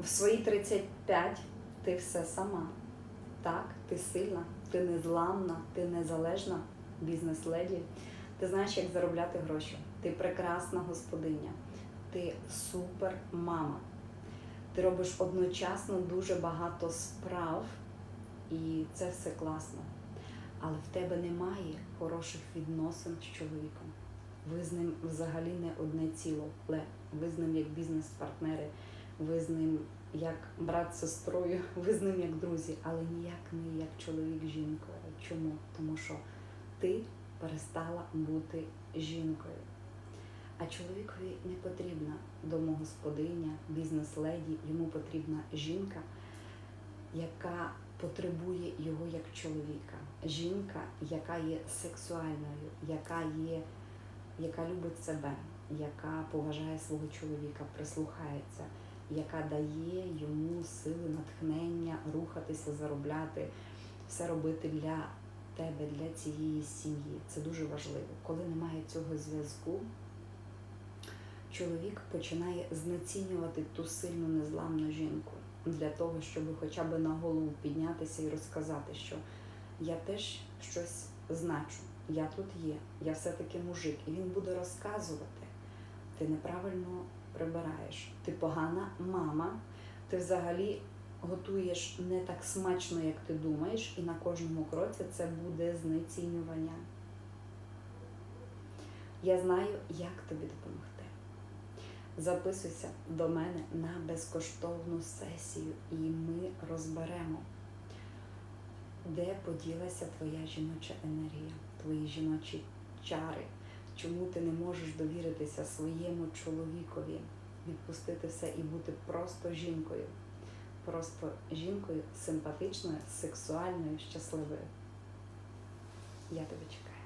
в свої 35 ти все сама. Так, ти сильна, ти незламна, ти незалежна бізнес-леді. Ти знаєш, як заробляти гроші. Ти прекрасна господиня, ти супер мама. Ти робиш одночасно дуже багато справ, і це все класно. Але в тебе немає хороших відносин з чоловіком. Ви з ним взагалі не одне ціло, але ви з ним як бізнес-партнери, ви з ним як брат з сестрою, ви з ним як друзі, але ніяк не як чоловік жінкою. Чому? Тому що ти перестала бути жінкою. А чоловікові не потрібна домогосподиня, бізнес-леді, йому потрібна жінка, яка потребує його як чоловіка. Жінка, яка є сексуальною, яка є, яка любить себе, яка поважає свого чоловіка, прислухається, яка дає йому сили, натхнення, рухатися, заробляти, все робити для тебе, для цієї сім'ї. Це дуже важливо. Коли немає цього зв'язку, чоловік починає знецінювати ту сильну незламну жінку для того, щоб хоча б на голову піднятися і розказати, що я теж щось значу, я тут є, я все-таки мужик. І він буде розказувати, ти неправильно прибираєш, ти погана мама, ти взагалі готуєш не так смачно, як ти думаєш, і на кожному кроці це буде знецінювання. Я знаю, як тобі допомогти. Записуйся до мене на безкоштовну сесію, і ми розберемо, де поділася твоя жіноча енергія, твої жіночі чари, чому ти не можеш довіритися своєму чоловікові, відпустити все і бути просто жінкою. Просто жінкою симпатичною, сексуальною, щасливою. Я тебе чекаю.